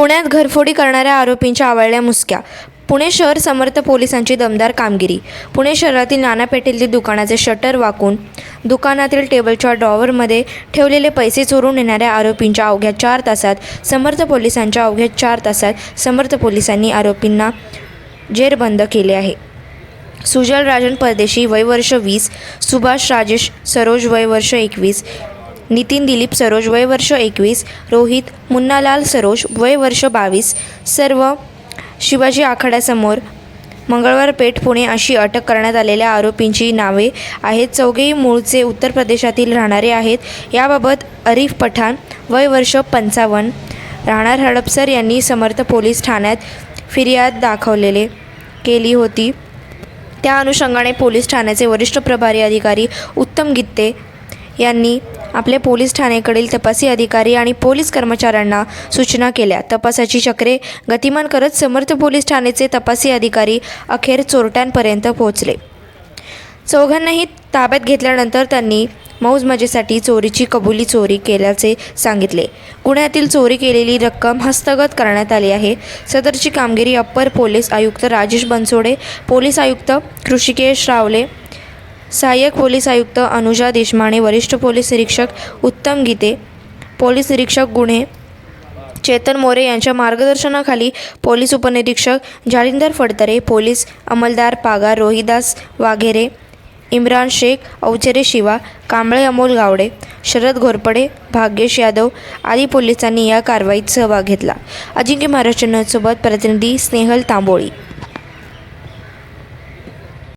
पुण्यात घरफोडी करणाऱ्या आरोपींच्या आवळल्या मुसक्या. पुणे शहर समर्थ पोलिसांची दमदार कामगिरी. पुणे शहरातील नाना पेठेतील दुकानाचे शटर वाकून दुकानातील टेबलच्या ड्रॉवरमध्ये ठेवलेले पैसे चोरून नेणाऱ्या आरोपींच्या अवघ्या चार तासात समर्थ पोलिसांच्या अवघ्या चार तासात समर्थ पोलिसांनी आरोपींना जेरबंद केले आहे. सुजल राजन परदेशी वय वर्ष वीस सुभाष राजेश सरोज वय वर्ष एकवीस नितीन दिलीप सरोज वय वर्ष एकवीस रोहित मुन्नालाल सरोज वय वर्ष बावीस सर्व शिवाजी आखाड्यासमोर मंगळवार पेठ पुणे अशी अटक करण्यात आलेल्या आरोपींची नावे आहेत. चौघेही मूळचे उत्तर प्रदेशातील राहणारे आहेत. याबाबत अरीफ पठाण वय वर्ष पंचावन्न राहणार हडपसर यांनी समर्थ पोलीस ठाण्यात फिर्याद दाखवलेले केली होती. त्या अनुषंगाने पोलीस ठाण्याचे वरिष्ठ प्रभारी अधिकारी उत्तम गित्ते यांनी आपले पोलीस ठाण्याकडील तपासी अधिकारी आणि पोलीस कर्मचाऱ्यांना सूचना केल्या. तपासाची चक्रे गतिमान करत समर्थ पोलीस ठाणेचे तपासी अधिकारी अखेर चोरट्यांपर्यंत पोहोचले. चौघांनाही ताब्यात घेतल्यानंतर त्यांनी मौज मजेसाठी चोरीची कबुली चोरी केल्याचे सांगितले. गुन्ह्यातील चोरी केलेली रक्कम हस्तगत करण्यात आली आहे. सदरची कामगिरी अप्पर पोलीस आयुक्त राजेश बनसोडे पोलीस आयुक्त कृषिकेश रावले सहाय्यक पोलीस आयुक्त अनुजा देशमाने वरिष्ठ पोलीस निरीक्षक उत्तम गीते पोलीस निरीक्षक गुन्हे चेतन मोरे यांच्या मार्गदर्शनाखाली पोलीस उपनिरीक्षक जालिंदर फडतरे पोलीस अंमलदार पागार रोहिदास वाघेरे इम्रान शेख अवचेरे शिवा कांबळे अमोल गावडे शरद घोरपडे भाग्येश यादव आदी पोलिसांनी या कारवाईत सहभाग घेतला. अजिंक्य महाराष्ट्र प्रतिनिधी स्नेहल तांबोळी.